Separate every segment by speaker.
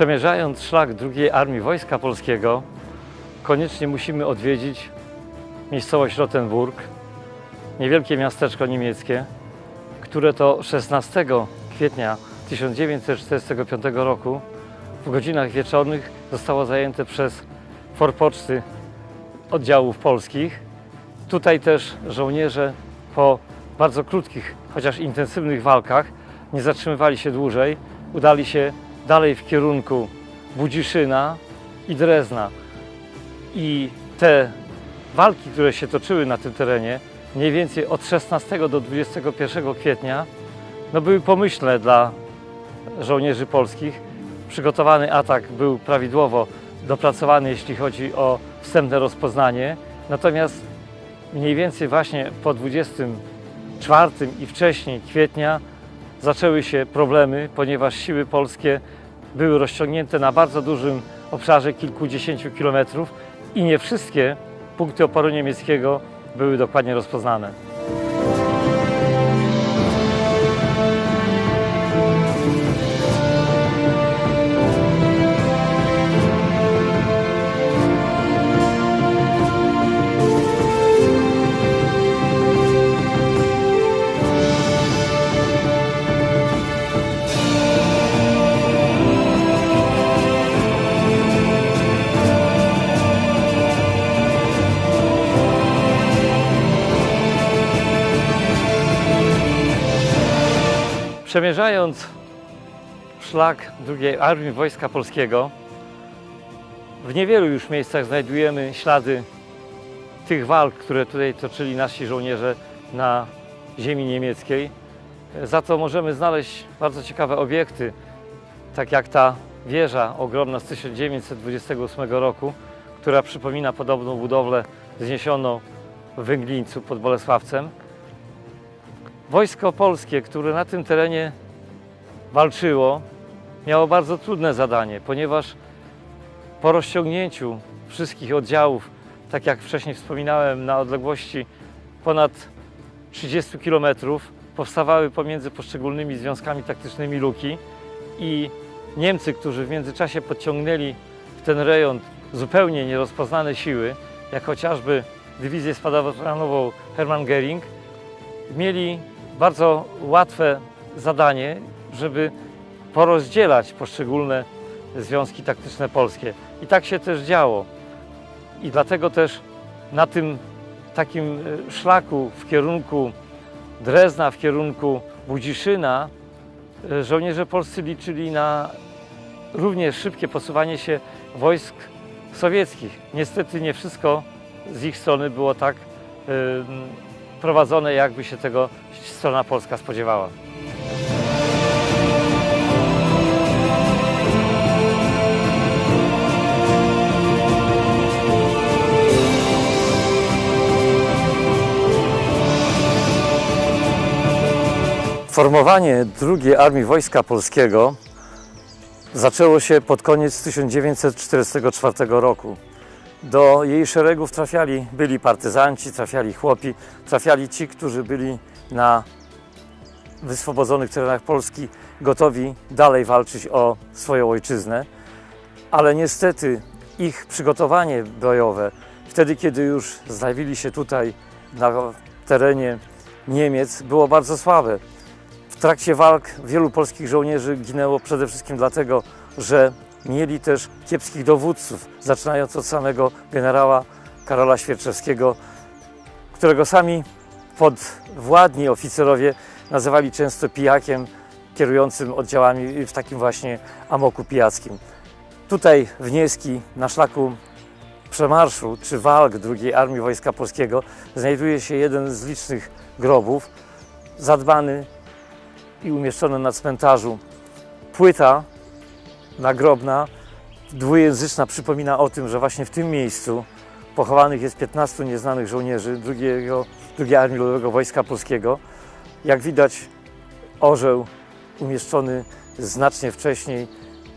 Speaker 1: Przemierzając szlak II Armii Wojska Polskiego, koniecznie musimy odwiedzić miejscowość Rottenburg, niewielkie miasteczko niemieckie, które to 16 kwietnia 1945 roku w godzinach wieczornych zostało zajęte przez forpoczty oddziałów polskich. Tutaj też żołnierze po bardzo krótkich, chociaż intensywnych walkach nie zatrzymywali się dłużej, udali się dalej w kierunku Budziszyna i Drezna. I te walki, które się toczyły na tym terenie, mniej więcej od 16 do 21 kwietnia, no były pomyślne dla żołnierzy polskich. Przygotowany atak był prawidłowo dopracowany, jeśli chodzi o wstępne rozpoznanie. Natomiast mniej więcej właśnie po 24 i wcześniej kwietnia zaczęły się problemy, ponieważ siły polskie były rozciągnięte na bardzo dużym obszarze kilkudziesięciu kilometrów i nie wszystkie punkty oporu niemieckiego były dokładnie rozpoznane. Przemierzając szlak II Armii Wojska Polskiego, w niewielu już miejscach znajdujemy ślady tych walk, które tutaj toczyli nasi żołnierze na ziemi niemieckiej. Za to możemy znaleźć bardzo ciekawe obiekty, tak jak ta wieża ogromna z 1928 roku, która przypomina podobną budowlę zniesioną w Węglińcu pod Bolesławcem. Wojsko polskie, które na tym terenie walczyło, miało bardzo trudne zadanie, ponieważ po rozciągnięciu wszystkich oddziałów, tak jak wcześniej wspominałem, na odległości ponad 30 km, powstawały pomiędzy poszczególnymi związkami taktycznymi luki i Niemcy, którzy w międzyczasie podciągnęli w ten rejon zupełnie nierozpoznane siły, jak chociażby dywizję spadochroniową Hermann Göring, mieli bardzo łatwe zadanie, żeby porozdzielać poszczególne związki taktyczne polskie. I tak się też działo. I dlatego też na tym takim e, szlaku w kierunku Drezna, w kierunku Budziszyna, e, żołnierze polscy liczyli na również szybkie posuwanie się wojsk sowieckich. Niestety nie wszystko z ich strony było tak e, prowadzone, jakby się tego strona polska spodziewała. Formowanie II Armii Wojska Polskiego zaczęło się pod koniec 1944 roku. Do jej szeregów trafiali byli partyzanci, trafiali chłopi, trafiali ci, którzy byli na wyswobodzonych terenach Polski gotowi dalej walczyć o swoją ojczyznę. Ale niestety ich przygotowanie bojowe, wtedy kiedy już znajdzili się tutaj na terenie Niemiec, było bardzo słabe. W trakcie walk wielu polskich żołnierzy ginęło przede wszystkim dlatego, że mieli też kiepskich dowódców, zaczynając od samego generała Karola Świerczewskiego, którego sami podwładni oficerowie nazywali często pijakiem kierującym oddziałami w takim właśnie amoku pijackim. Tutaj w Nieski, na szlaku przemarszu czy walk II Armii Wojska Polskiego znajduje się jeden z licznych grobów, zadbany i umieszczony na cmentarzu. Płyta nagrobna, dwujęzyczna, przypomina o tym, że właśnie w tym miejscu pochowanych jest 15 nieznanych żołnierzy drugiego, II Armii Ludowego Wojska Polskiego. Jak widać, orzeł umieszczony znacznie wcześniej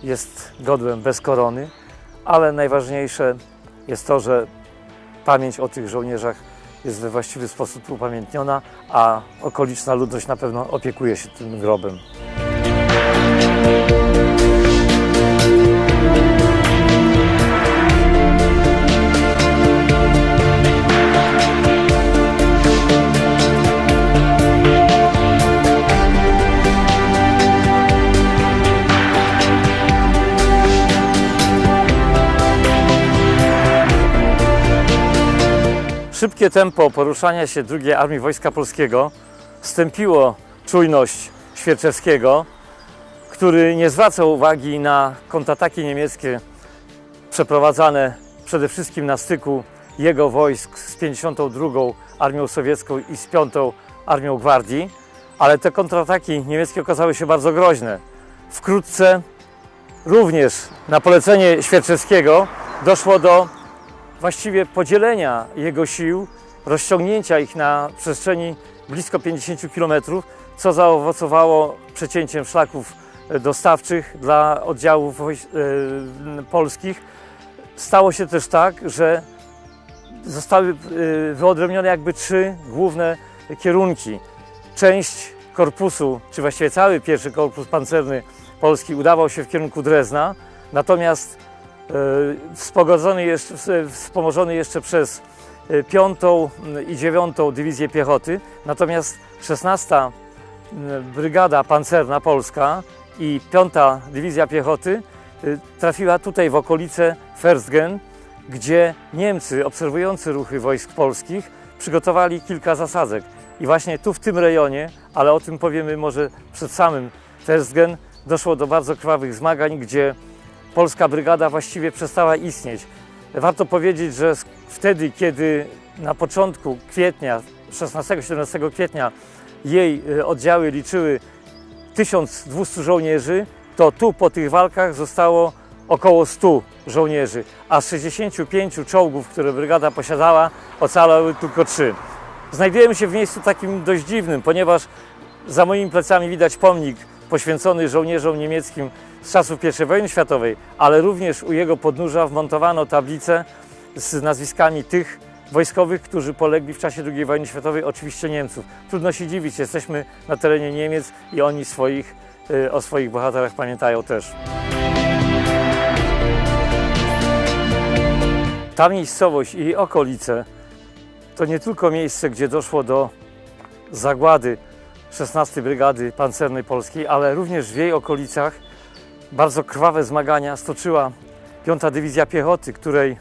Speaker 1: jest godłem bez korony, ale najważniejsze jest to, że pamięć o tych żołnierzach jest we właściwy sposób upamiętniona, a okoliczna ludność na pewno opiekuje się tym grobem. Szybkie tempo poruszania się II Armii Wojska Polskiego stępiło czujność Świerczewskiego, który nie zwracał uwagi na kontrataki niemieckie przeprowadzane przede wszystkim na styku jego wojsk z 52 Armią Sowiecką i z 5 Armią Gwardii, ale te kontrataki niemieckie okazały się bardzo groźne. Wkrótce również na polecenie Świerczewskiego doszło do właściwie podzielenia jego sił, rozciągnięcia ich na przestrzeni blisko 50 km, co zaowocowało przecięciem szlaków dostawczych dla oddziałów e, polskich. Stało się też tak, że zostały e, wyodrębnione jakby trzy główne kierunki. Część korpusu, czy właściwie cały pierwszy korpus pancerny Polski udawał się w kierunku Drezna, natomiast e, wspomożony jeszcze, wspomożony jeszcze przez e, 5 i 9 Dywizję Piechoty, natomiast 16 Brygada Pancerna Polska i 5 Dywizja Piechoty y, trafiła tutaj w okolice Ferstgen, gdzie Niemcy obserwujący ruchy wojsk polskich przygotowali kilka zasadzek. I właśnie tu w tym rejonie, ale o tym powiemy może przed samym Ferstgen, doszło do bardzo krwawych zmagań, gdzie polska brygada właściwie przestała istnieć. Warto powiedzieć, że wtedy, kiedy na początku kwietnia, 16-17 kwietnia, jej y, oddziały liczyły 1200 żołnierzy, to tu po tych walkach zostało około 100 żołnierzy, a z 65 czołgów, które brygada posiadała, ocalały tylko 3. Znajdujemy się w miejscu takim dość dziwnym, ponieważ za moimi plecami widać pomnik poświęcony żołnierzom niemieckim z czasów I wojny światowej, ale również u jego podnóża wmontowano tablicę z nazwiskami tych wojskowych, którzy polegli w czasie II wojny światowej, oczywiście Niemców. Trudno się dziwić, jesteśmy na terenie Niemiec i oni swoich, y, o swoich bohaterach pamiętają też. Ta miejscowość i jej okolice to nie tylko miejsce, gdzie doszło do zagłady 16 Brygady Pancernej Polskiej, ale również w jej okolicach bardzo krwawe zmagania stoczyła 5 Dywizja Piechoty, której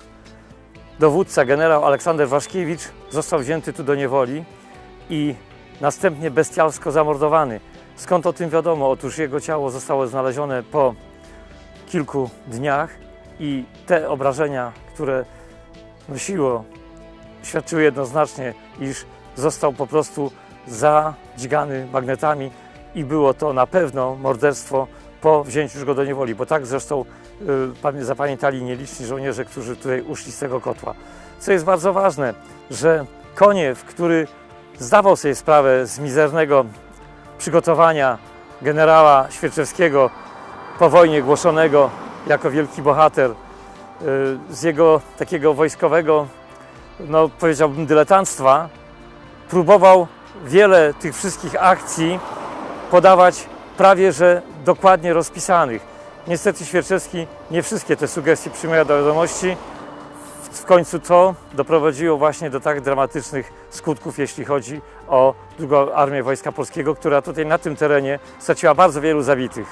Speaker 1: dowódca generał Aleksander Waszkiewicz został wzięty tu do niewoli i następnie bestialsko zamordowany. Skąd o tym wiadomo? Otóż jego ciało zostało znalezione po kilku dniach i te obrażenia, które nosiło, świadczyły jednoznacznie, iż został po prostu zadźgany magnetami i było to na pewno morderstwo po wzięciu go do niewoli, bo tak zresztą y, zapamiętali nieliczni żołnierze, którzy tutaj uszli z tego kotła. Co jest bardzo ważne, że Koniew, który zdawał sobie sprawę z mizernego przygotowania generała Świerczewskiego po wojnie głoszonego jako wielki bohater, y, z jego takiego wojskowego, no powiedziałbym, dyletanstwa, próbował wiele tych wszystkich akcji podawać prawie że dokładnie rozpisanych. Niestety Świerczewski nie wszystkie te sugestie przyjmuje do wiadomości. W końcu to doprowadziło właśnie do tak dramatycznych skutków, jeśli chodzi o drugą armię Wojska Polskiego, która tutaj na tym terenie straciła bardzo wielu zabitych.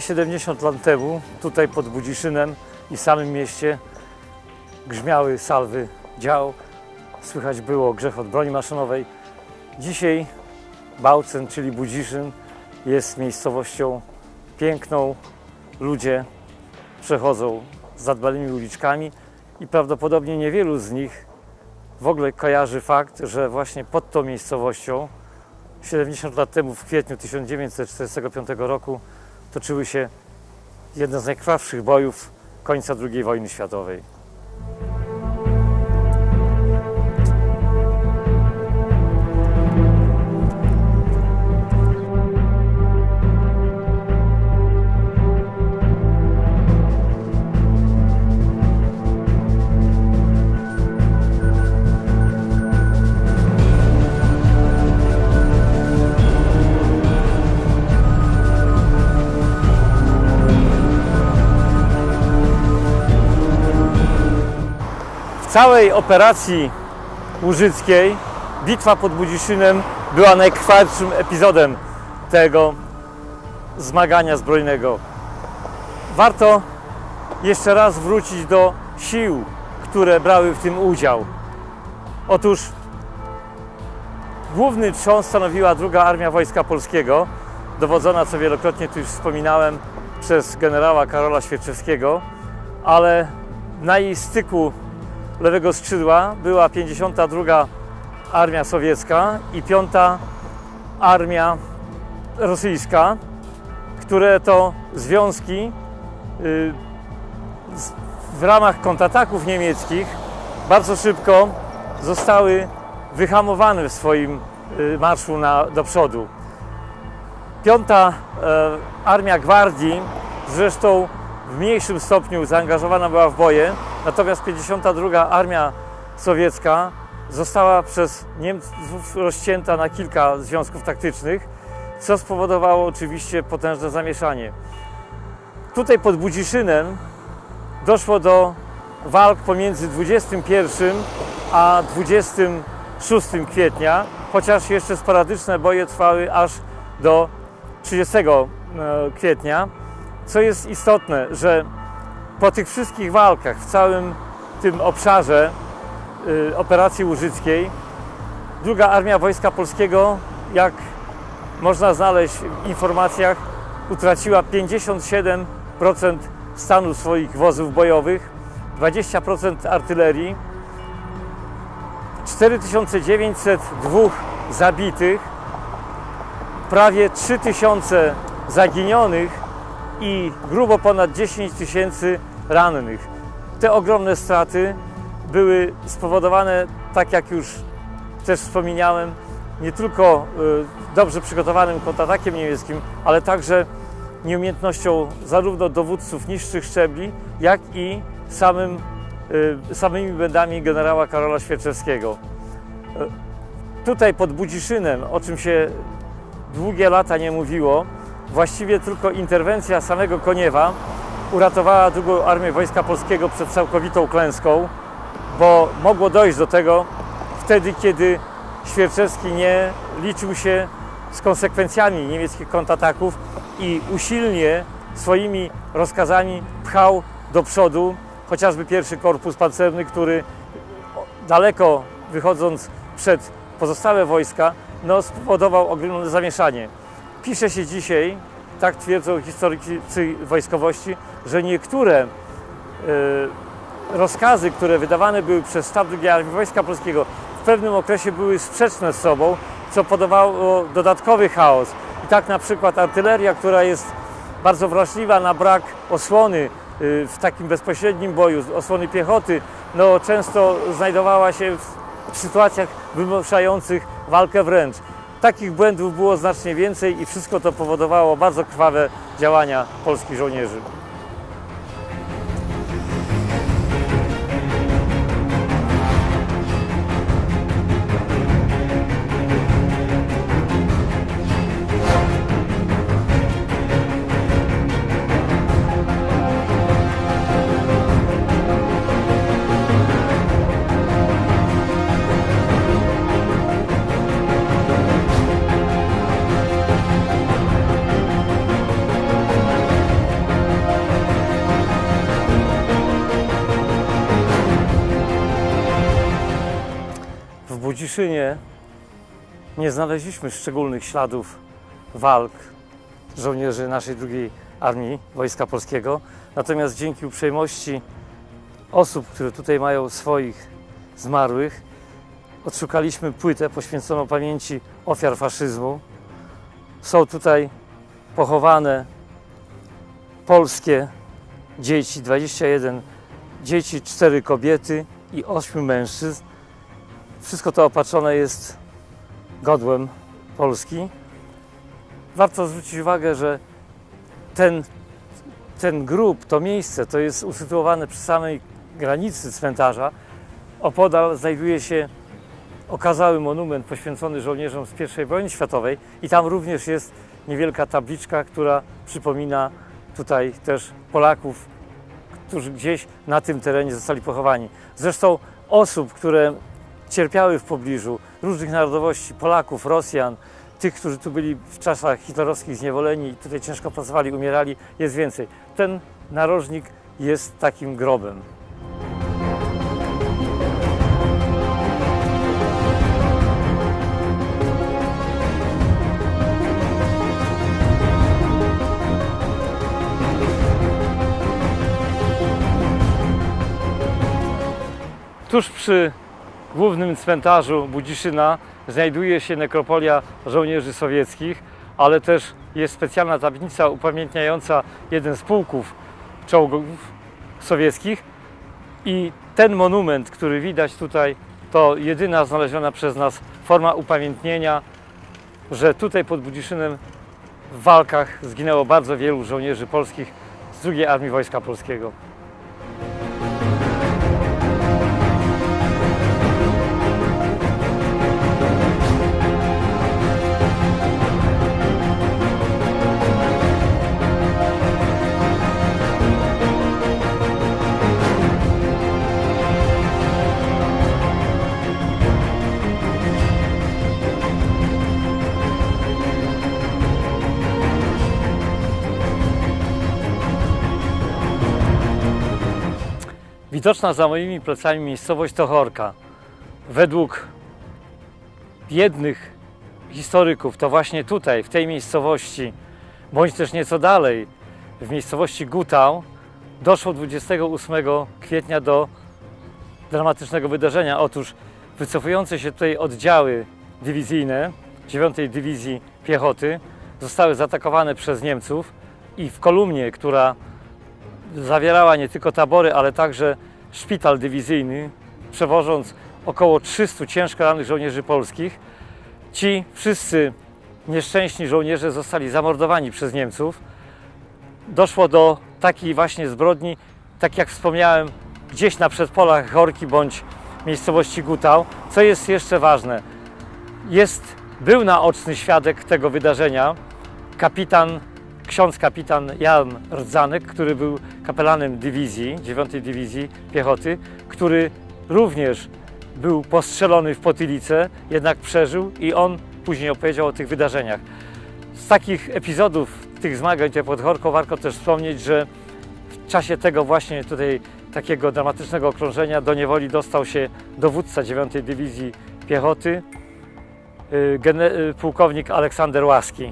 Speaker 1: Dokładnie 70 lat temu, tutaj pod Budziszynem i samym mieście grzmiały salwy dział, słychać było grzechot broni maszynowej. Dzisiaj Bałcen, czyli Budziszyn, jest miejscowością piękną. Ludzie przechodzą zadbanymi uliczkami i prawdopodobnie niewielu z nich w ogóle kojarzy fakt, że właśnie pod tą miejscowością 70 lat temu, w kwietniu 1945 roku, toczyły się jedne z najkrwawszych bojów końca II wojny światowej. Całej operacji łużyckiej bitwa pod Budziszynem była najkrwawszym epizodem tego zmagania zbrojnego. Warto jeszcze raz wrócić do sił, które brały w tym udział. Otóż główny trzon stanowiła druga Armia Wojska Polskiego, dowodzona, co wielokrotnie tu już wspominałem, przez generała Karola Świerczewskiego, ale na jej styku lewego skrzydła była 52 Armia Sowiecka i 5 Armia Rosyjska, które to związki y, w ramach kontrataków niemieckich bardzo szybko zostały wyhamowane w swoim y, marszu na, do przodu. Piąta e, Armia Gwardii zresztą w mniejszym stopniu zaangażowana była w boje, natomiast 52 Armia Sowiecka została przez Niemców rozcięta na kilka związków taktycznych, co spowodowało oczywiście potężne zamieszanie. Tutaj pod Budziszynem doszło do walk pomiędzy 21 a 26 kwietnia, chociaż jeszcze sporadyczne boje trwały aż do 30 e, kwietnia. Co jest istotne, że po tych wszystkich walkach w całym tym obszarze y, operacji łużyckiej, druga Armia Wojska Polskiego, jak można znaleźć w informacjach, utraciła 57% stanu swoich wozów bojowych, 20% artylerii, 4902 zabitych, prawie 3000 zaginionych i grubo ponad 10 tysięcy rannych. Te ogromne straty były spowodowane, tak jak już też wspomniałem, nie tylko y, dobrze przygotowanym kontratakiem niemieckim, ale także nieumiejętnością zarówno dowódców niższych szczebli, jak i samym, y, samymi błędami generała Karola Świerczewskiego. Y, Tutaj pod Budziszynem, o czym się długie lata nie mówiło, właściwie tylko interwencja samego Koniewa uratowała drugą Armię Wojska Polskiego przed całkowitą klęską, bo mogło dojść do tego wtedy, kiedy Świerczewski nie liczył się z konsekwencjami niemieckich kontrataków i usilnie swoimi rozkazami pchał do przodu chociażby pierwszy korpus pancerny, który daleko wychodząc przed pozostałe wojska, no, spowodował ogromne zamieszanie. Pisze się dzisiaj, tak twierdzą historycy wojskowości, że niektóre e, rozkazy, które wydawane były przez sztab II Armii Wojska Polskiego w pewnym okresie były sprzeczne z sobą, co podawało dodatkowy chaos. I tak na przykład artyleria, która jest bardzo wrażliwa na brak osłony y, w takim bezpośrednim boju, osłony piechoty, no często znajdowała się w sytuacjach wymuszających walkę wręcz. Takich błędów było znacznie więcej i wszystko to powodowało bardzo krwawe działania polskich żołnierzy. W Budziszynie nie znaleźliśmy szczególnych śladów walk żołnierzy naszej drugiej Armii Wojska Polskiego. Natomiast dzięki uprzejmości osób, które tutaj mają swoich zmarłych, odszukaliśmy płytę poświęconą pamięci ofiar faszyzmu. Są tutaj pochowane polskie dzieci, 21 dzieci, 4 kobiety i 8 mężczyzn. Wszystko to opatrzone jest godłem Polski. Warto zwrócić uwagę, że ten, ten grób, to miejsce, to jest usytuowane przy samej granicy cmentarza. Opodal znajduje się okazały monument poświęcony żołnierzom z I wojny światowej i tam również jest niewielka tabliczka, która przypomina tutaj też Polaków, którzy gdzieś na tym terenie zostali pochowani. Zresztą osób, które cierpiały w pobliżu, różnych narodowości, Polaków, Rosjan, tych, którzy tu byli w czasach hitlerowskich zniewoleni i tutaj ciężko pracowali, umierali, jest więcej. Ten narożnik jest takim grobem. Tuż przy głównym cmentarzu Budziszyna znajduje się nekropolia żołnierzy sowieckich, ale też jest specjalna tablica upamiętniająca jeden z pułków czołgów sowieckich. I ten monument, który widać tutaj, to jedyna znaleziona przez nas forma upamiętnienia, że tutaj pod Budziszynem w walkach zginęło bardzo wielu żołnierzy polskich z II Armii Wojska Polskiego. Widoczna za moimi plecami miejscowość Tochorka. Według jednych historyków to właśnie tutaj, w tej miejscowości, bądź też nieco dalej, w miejscowości Gutał, doszło 28 kwietnia do dramatycznego wydarzenia. Otóż wycofujące się tutaj oddziały dywizyjne 9 Dywizji Piechoty zostały zaatakowane przez Niemców i w kolumnie, która zawierała nie tylko tabory, ale także szpital dywizyjny, przewożąc około 300 ciężko rannych żołnierzy polskich. Ci wszyscy nieszczęśni żołnierze zostali zamordowani przez Niemców. Doszło do takiej właśnie zbrodni, tak jak wspomniałem, gdzieś na przedpolach Chorki bądź miejscowości Gutał. Co jest jeszcze ważne, jest, był naoczny świadek tego wydarzenia, kapitan ksiądz kapitan Jan Rdzanek, który był kapelanem dywizji, 9 Dywizji Piechoty, który również był postrzelony w potylicę, jednak przeżył i on później opowiedział o tych wydarzeniach. Z takich epizodów, tych zmagań tutaj pod Chorką warto też wspomnieć, że w czasie tego właśnie tutaj takiego dramatycznego okrążenia do niewoli dostał się dowódca 9 Dywizji Piechoty, y, y, pułkownik Aleksander Łaski.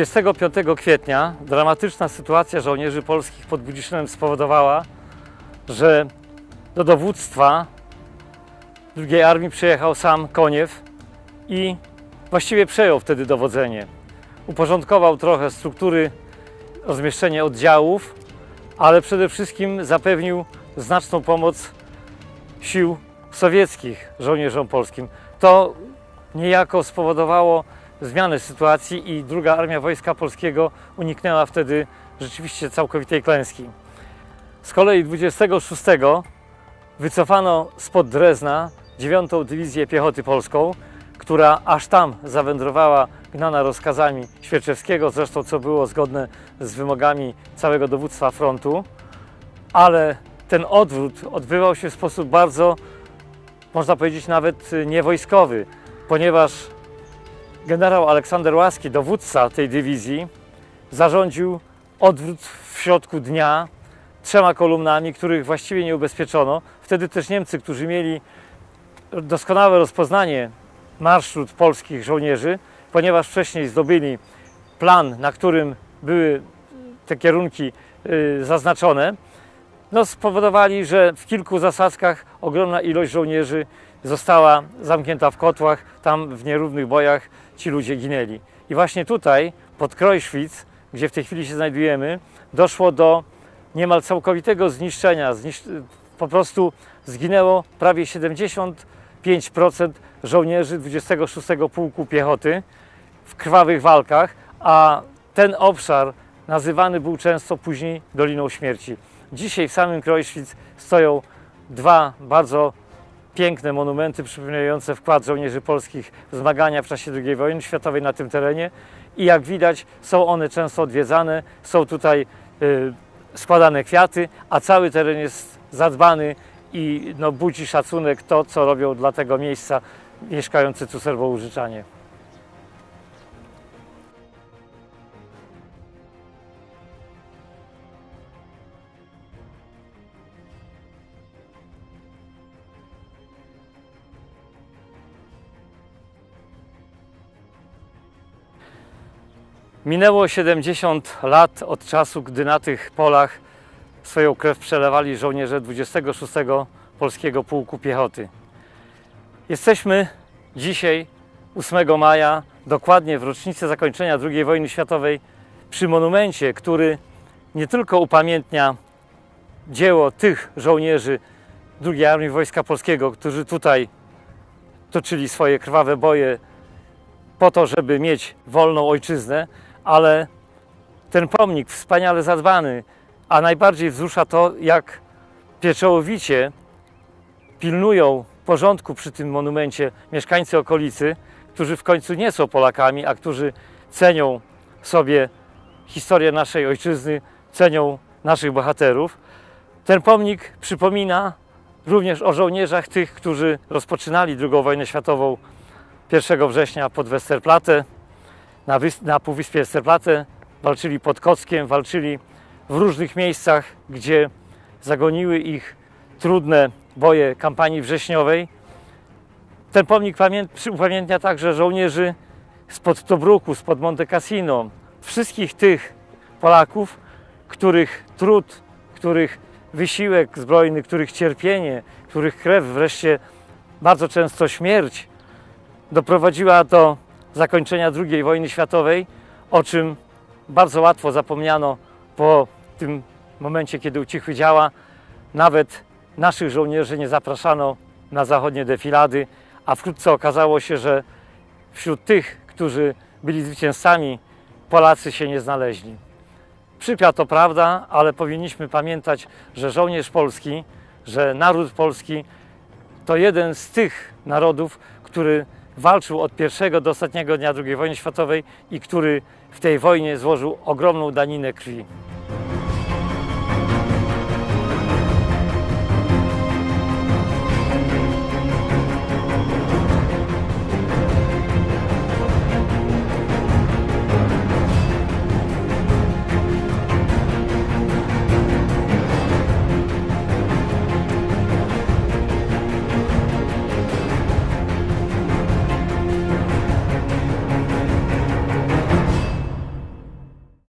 Speaker 1: 25 kwietnia dramatyczna sytuacja żołnierzy polskich pod Budziszynem spowodowała, że do dowództwa II Armii przyjechał sam Koniew i właściwie przejął wtedy dowodzenie. Uporządkował trochę struktury, rozmieszczenie oddziałów, ale przede wszystkim zapewnił znaczną pomoc sił sowieckich żołnierzom polskim. To niejako spowodowało zmianę sytuacji i druga armia Wojska Polskiego uniknęła wtedy rzeczywiście całkowitej klęski. Z kolei 26 wycofano spod Drezna 9 Dywizję Piechoty Polską, która aż tam zawędrowała gnana rozkazami Świerczewskiego, zresztą co było zgodne z wymogami całego dowództwa frontu, ale ten odwrót odbywał się w sposób bardzo, można powiedzieć, nawet niewojskowy, ponieważ generał Aleksander Łaski, dowódca tej dywizji, zarządził odwrót w środku dnia trzema kolumnami, których właściwie nie ubezpieczono. Wtedy też Niemcy, którzy mieli doskonałe rozpoznanie marszrut polskich żołnierzy, ponieważ wcześniej zdobyli plan, na którym były te kierunki y, zaznaczone, no spowodowali, że w kilku zasadzkach ogromna ilość żołnierzy została zamknięta w kotłach, tam w nierównych bojach ci ludzie ginęli. I właśnie tutaj, pod Krojszwic, gdzie w tej chwili się znajdujemy, doszło do niemal całkowitego zniszczenia. Zniszcz... Po prostu zginęło prawie 75% żołnierzy 26 Pułku Piechoty w krwawych walkach, a ten obszar nazywany był często później Doliną Śmierci. Dzisiaj w samym Krojszwic stoją dwa bardzo piękne monumenty przypominające wkład żołnierzy polskich w zmagania w czasie II wojny światowej na tym terenie i jak widać są one często odwiedzane, są tutaj y, składane kwiaty, a cały teren jest zadbany i no, budzi szacunek to, co robią dla tego miejsca mieszkający tu Serbołużyczanie. Minęło 70 lat od czasu, gdy na tych polach swoją krew przelewali żołnierze 26 Polskiego Pułku Piechoty. Jesteśmy dzisiaj, 8 maja, dokładnie w rocznicę zakończenia II wojny światowej, przy monumencie, który nie tylko upamiętnia dzieło tych żołnierzy II Armii Wojska Polskiego, którzy tutaj toczyli swoje krwawe boje po to, żeby mieć wolną ojczyznę, ale ten pomnik wspaniale zadbany, a najbardziej wzrusza to, jak pieczołowicie pilnują porządku przy tym monumencie mieszkańcy okolicy, którzy w końcu nie są Polakami, a którzy cenią sobie historię naszej ojczyzny, cenią naszych bohaterów. Ten pomnik przypomina również o żołnierzach tych, którzy rozpoczynali II wojnę światową 1 września pod Westerplatte, na, na Półwyspie Westerplatte, walczyli pod Kockiem, walczyli w różnych miejscach, gdzie zagoniły ich trudne boje kampanii wrześniowej. Ten pomnik upamiętnia także żołnierzy spod Tobruku, spod Monte Cassino, wszystkich tych Polaków, których trud, których wysiłek zbrojny, których cierpienie, których krew, wreszcie bardzo często śmierć doprowadziła do zakończenia II wojny światowej, o czym bardzo łatwo zapomniano po tym momencie, kiedy ucichły działa. Nawet naszych żołnierzy nie zapraszano na zachodnie defilady, a wkrótce okazało się, że wśród tych, którzy byli zwycięzcami, Polacy się nie znaleźli. Przykra to prawda, ale powinniśmy pamiętać, że żołnierz polski, że naród polski to jeden z tych narodów, który walczył od pierwszego do ostatniego dnia II wojny światowej i który w tej wojnie złożył ogromną daninę krwi.